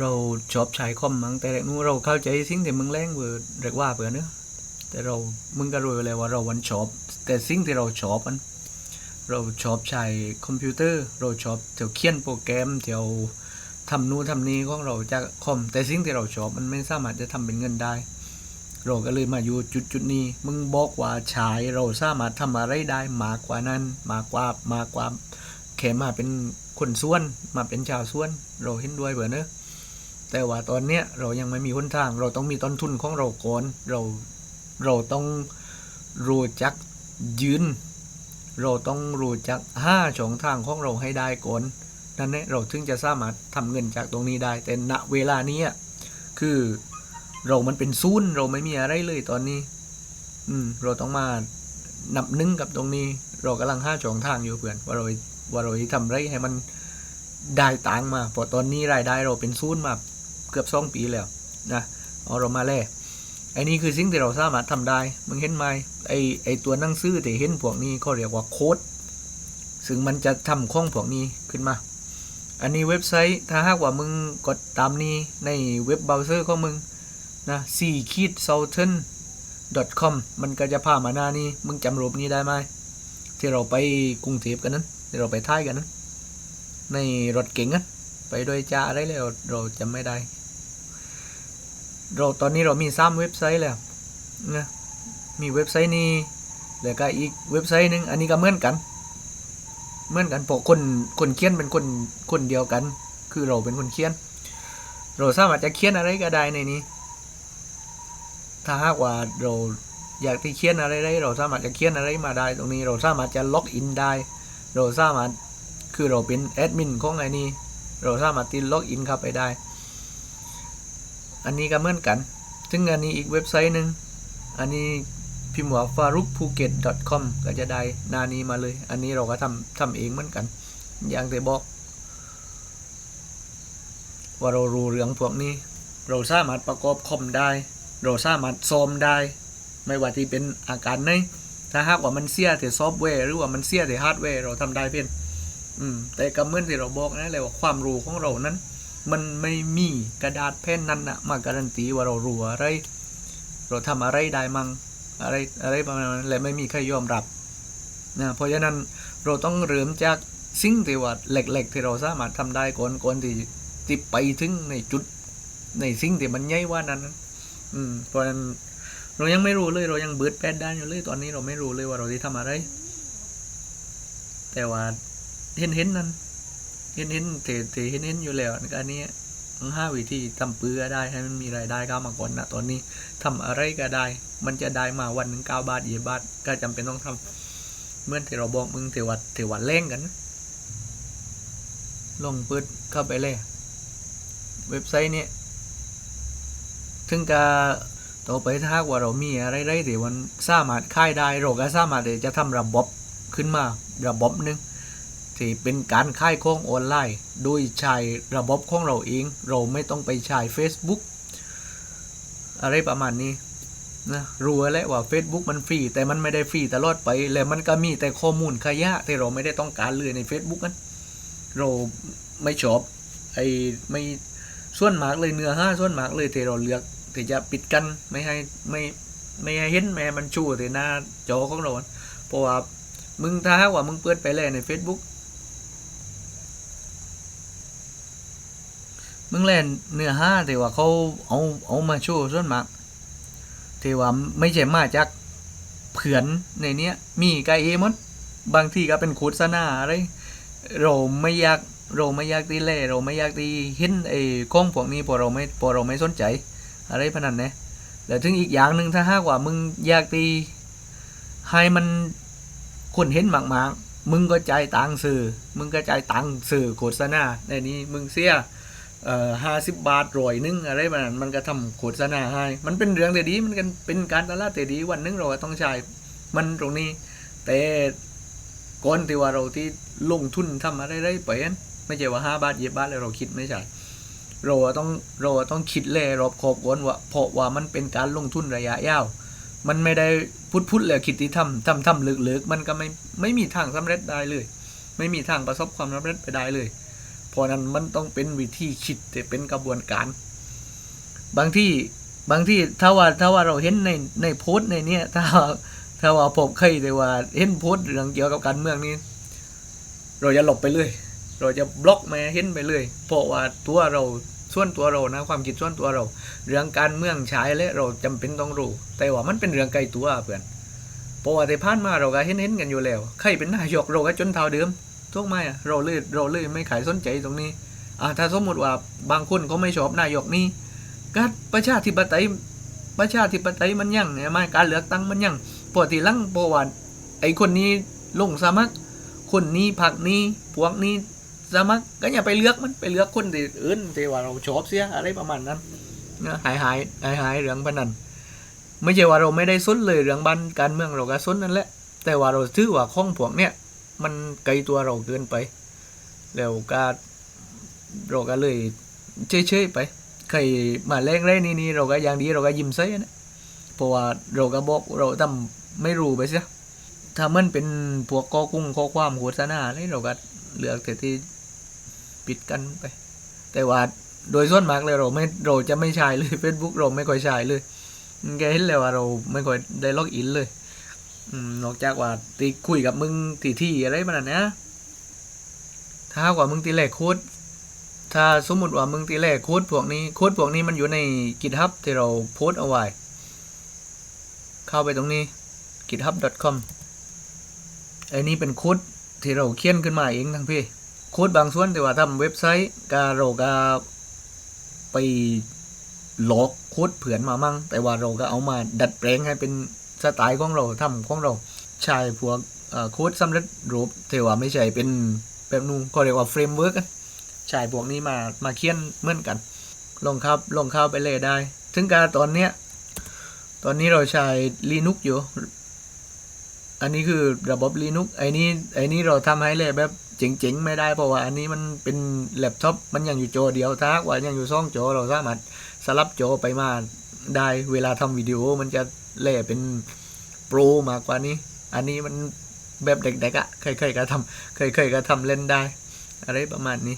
เราชอบใช้คอมมั้งแต่แรกนู้นเราเข้าใจสิ่งที่มึงแรงเบื่อเรียกว่าเบื่อเนอะแต่เรามึงก็รู้อยู่แล้วว่าเราวันชอบแต่สิ่งที่เราชอบมันเราชอบใช้คอมพิวเตอร์เราชอบเที่ยวเขียนโปรแกรมเที่ยวทำนู่นทำนี่ของเราจากคอม แต่สิ่งที่เราชอบมันไม่สามารถจะทำเป็นเงินได้ เราก็เลยมาอยู่จุดจุดนี้ มึงบอกว่าใช้เราสามารถทำอะไรได้มากกว่านั้น มากกว่ามากกว่าแค่มาเป็นคนส่วน มาเป็นชาวส่วน เราเห็นด้วยเบื่อเนอะ แต่ว่าตอนเนี้ยเรายังไม่มีหนทาง เราต้องมีต้นทุนของเราก่อนเราเราต้องรู้จักยืน เราต้องรู้จักห้าช่องทางของเราให้ได้ก่อนนั่นแหละเราถึงจะสามารถทำเงินจากตรงนี้ได้ แต่ณเวลานี้คือเรามันเป็นศูนย์เราไม่มีอะไรเลยตอนนี้ อืม เราต้องมานับหนึ่งกับตรงนี้ เรากำลังห้าช่องทางอยู่เพื่อนว่าเราว่าเราทำไรให้มันได้ตังมาเพราะตอนนี้รายได้เราเป็นศูนย์มา เกือบสองปีแล้วนะเอาเรามาแล่ไอ้นี่คือสิ่งที่เราสามารถทำได้ มึงเห็นไหมไอ้ไอ้ตัวหนังสือที่เห็นพวกนี้เขาเรียกว่าโค้ดซึ่งมันจะทำข้องพวกนี้ขึ้นมา อันนี้เว็บไซต์ถ้าหากว่ามึงกดตามนี้ในเว็บเบราว์เซอร์ของมึงนะ4 k i d southern com มันก็จะพามาหน้านี้ มึงจำรูปนี้ได้ไหมที่เราไปกรุงเทพกันนั้นที่เราไปท่ายกันนั้นในรถเก๋งนั้น ไปโดยจ่าอะไรแล้วเราจำไม่ได้ เราตอนนี้เรามีซ้ำเว็บไซต์แล้วนะมีเว็บไซต์นี้แล้วก็อีกเว็บไซต์หนึ่งอันนี้ก็เหมือนกัน เหมือนกันเพราะคนคนเขียนเป็นคนคนเดียวกัน คือเราเป็นคนเขียน เราสามารถจะเขียนอะไรก็ได้ในนี้ ถ้าหากว่าเราอยากที่เขียนอะไรได้ เราสามารถจะเขียนอะไรมาได้ ตรงนี้เราสามารถจะล็อกอินได้ เราสามารถคือเราเป็นแอดมินของไอ้นี่ เราสามารถที่ล็อกอินเข้าไปได้ อันนี้ก็เหมือนกันซึ่งอันนี้อีกเว็บไซต์หนึ่งอันนี้พิมพ์ว่า farukphuket.com ก็จะได้หน้านี้มาเลย อันนี้เราก็ทำทำเองเหมือนกัน อย่างที่บอก ว่าเรารู้เรื่องพวกนี้ เราสามารถประกอบคอมได้ เราสามารถซ่อมได้ ไม่ว่าที่เป็นอาการไหนถ้าหากว่ามันเสียแต่ซอฟต์แวร์หรือว่ามันเสียแต่ฮาร์ดแวร์เราทำได้เพียน อืมแต่ก็เหมื่อนที่เราบอกนะเลยว่าความรู้ของเรานั้น มันไม่มีกระดาษแผ่นนั้นนะมาการันตีว่าเรารู้อะไร เราทำอะไรได้มั่งอะไรอะไรประมาณนั้นและไม่มีใครยอมรับนะเพราะฉะนั้นเราต้องเริ่มจากสิ่งที่ว่าเหล็กๆที่เราสามารถทำได้ก่อนก่อนที่ที่ไปถึงในจุดในสิ่งที่มันใหญ่ว่านั้น อืมเพราะฉะนั้นเรายังไม่รู้เลย เรายังเบิดแปดด้านอยู่เลยตอนนี้เราไม่รู้เลยว่าเราจะทำอะไร แต่ว่า เห็นเห็นนั่นเห็นเห็นเทเทเห็นเห็นอยู่แล้วอันนี้ทั้งห้าวิธีทำปื้อได้ให้มันมีรายได้เข้ามาก่อนนะตอนนี้ทำอะไรก็ได้ มันจะได้มาวันหนึ่งเก้าบาทยี่บาทก็จำเป็นต้องทำเมื่อนที่เราบอกมึงเทวัดเทวัดเล่งกัน ลงปิดเข้าไปเลย เว็บไซต์เนี้ยถึงจะต่อไปถ้าหาว่าเรามีอะไรได้ที่มันสามารถค่ายได้เราก็สามารถที่จะทำระบบขึ้นมาระบบหนึ่ง ที่เป็นการค่ายของออนไลน์ โดยใช้ระบบของเราเอง เราไม่ต้องไปใช้ Facebook อะไรประมาณนี้นะรู้แล้วว่า Facebook มันฟรี แต่มันไม่ได้ฟรีตลอดไป แล้วมันก็มีแต่ข้อมูลขยะที่เราไม่ได้ต้องการเลยใน Facebook นั้นเราไม่ชอบไอ้ไม่ส่วนมากเลยเนื้อห้าส่วนมากเลยที่เราเลือกที่จะปิดกันไม่ให้ไม่ไม่ให้เห็นแม่มันชูที่หน้าจอของเราเพราะว่ามึงถ้าว่ามึงเปิดไปเลยใน Facebook มึงเล่นเนื้อห้าแต่ว่าเขาเอาเอามาโชว์ส่วนมากแต่ว่าไม่ใช่มาจากเผื่อนในเนี้ย มีไกเอหมดบางทีก็เป็นโฆษณาอะไรเราไม่อยากเราไม่อยากตีเล่เราไม่อยากตีเห็นไอ้ข้องพวกนี้พอเราไม่พอเราไม่สนใจ อะไรพนันนะแล้วถึงอีกอย่างหนึ่งถ้าหากว่ามึงอยากตีให้มันคนเห็นมากๆมึงก็จ่ายตังค์สื่อ มึงก็จ่ายตังค์สื่อโฆษณาในนี้มึงเสีย ห้าสิบบาทรอยหนึงอะไรแบบนั้นมันก็ทำโฆษณาให้ มันเป็นเรื่องแต่ดีมันกันเป็นการตลาดแต่ดีวันหนึงเราก็ต้องใช้มันตรงนี้ แต่ก่อนที่ว่าเราที่ลงทุนทำอะไรได้ไปนั้นไม่ใช่ว่าห้าบาทเยบบาทแล้วเราคิดไม่ใช่เราต้องเราต้องคิดแลรอบคอบก่อนว่าเพราะว่ามันเป็นการลงทุนระยะยาวมันไม่ได้พุดพุดแล้วคิดที่ทำทำทำลึกๆมันก็ไม่ไม่มีทางสำเร็จได้เลย ไม่มีทางประสบความสำเร็จไปได้เลย ราะนั้นมันต้องเป็นวิธีคิดแต่เป็นกระบวนการ บางที่บางที่ถ้าว่าถ้าว่าเราเห็นในในโพสต์ในเนี้ยถ้าถ้าว่าผมเคยแต่ว่าเห็นโพสต์เรื่องเกี่ยวกับการเมืองนี้ เราจะหลบไปเลยเราจะบล็อกม่ให้เห็นไปเลยเพราะว่าตัวเราส่วนตัวเรานะความคิดส่วนตัวเรา เรื่องการเมืองใช้และเราจำเป็นต้องรู้ แต่ว่ามันเป็นเรื่องไกลตัวเพื่อนเพราะว่าที่ผ่านมาเราก็เห็นเห็นกันอยู่แล้วใครเป็นนายกเราก็จนเท่าเดิม ทุกไหมเราเลยเราเลยไม่ขายสนใจตรงนี้อ่าถ้าสมมติว่าบางคนเขาไม่ชอบนายกนี้ก็ประชาธิปไตยประชาธิปไตยมันยังเนี่ยมการเลือกตั้งมันยังปกติลังเพระว่าไอ้คนนี้ลงสมัคร คนนี้พักนี้พวกนี้สมัครก็อย่าไปเลือกมันไปเลือกคนที่อื่นที่ว่าเราชอบเสียอะไรประมาณนั้นนะหายหายหายหายเรื่องพนันไม่ใช่ว่าเราไม่ได้สนเลยเรื่องบ้านการเมืองเราก็สนนั่นแหละแต่ว่าเราถือว่าข้องพวกเนี้ย มันไกลตัวเราเกินไป แล้วก็เราก็เลยเฉยๆไป ใครมาแรงแรนี่นี่เราก็อย่างดีเราก็ยิ้มใส่นะเพราะว่าเราก็บอกเราทำไม่รู้ไปเสียถ้ามันเป็นพวกข้อกุ้งข้อความโฆษณาอะไรเราก็เลือกแต่ที่ปิดกันไป แต่ว่าโดยส่วนมากเลยเราไม่เราจะไม่ใช้เลย Facebook เราไม่ค่อยใช้เลยแกเห็นเลยว่าเราไม่ค่อยได้ล็อกอินเลย นอกจากว่าตีคุยกับมึงทีที่อะไรมันนะถ้ากว่ามึงตีแรกโค้ดถ้าสมมติว่ามึงตีแรกโค้ดพวกนี้โค้ดพวกนี้มันอยู่ใน GitHub ที่เราโพสเอาไว้ เข้าไปตรงนี้ github.com ไอ้นี่เป็นโค้ดที่เราเขียนขึ้นมาเองทั้งพี่โค้ดบางส่วนแต่ว่าทำเว็บไซต์กาเราก็ไปหลอกโค้ดเผื่อนมามั่งแต่ว่าเราก็เอามาดัดแปลงให้เป็น สไตล์ของเราทำของเราใช้พวกเอ่อโค้ดสำเร็จรูปแต่ว่าไม่ใช่เป็นแบบนู้นก็เรียกว่าเฟรมเวิร์กใช้พวกนี้มามาเขียนเหมือนกัน ลงครับลงเข้าไปเลยได้ ถึงการตอนเนี้ยตอนนี้เราใช้ Linux อยู่ อันนี้คือระบบ Linux ไอ้นี้ไอ้นี้เราทำให้เลยแบบเจ๋งๆ ไม่ได้เพราะว่าอันนี้มันเป็นแล็ปท็อปมันยังอยู่โจเดียวถ้าหากว่ายังอยู่ซ่องโจเราสามารถสลับโจไปมา ได้เวลาทำวิดีโอมันจะเล่เป็นโปรมากกว่านี้ อันนี้มันแบบเด็กๆอะ่ะเคยๆก็ทำเคยๆก็ทำเล่นได้ อะไรประมาณนี้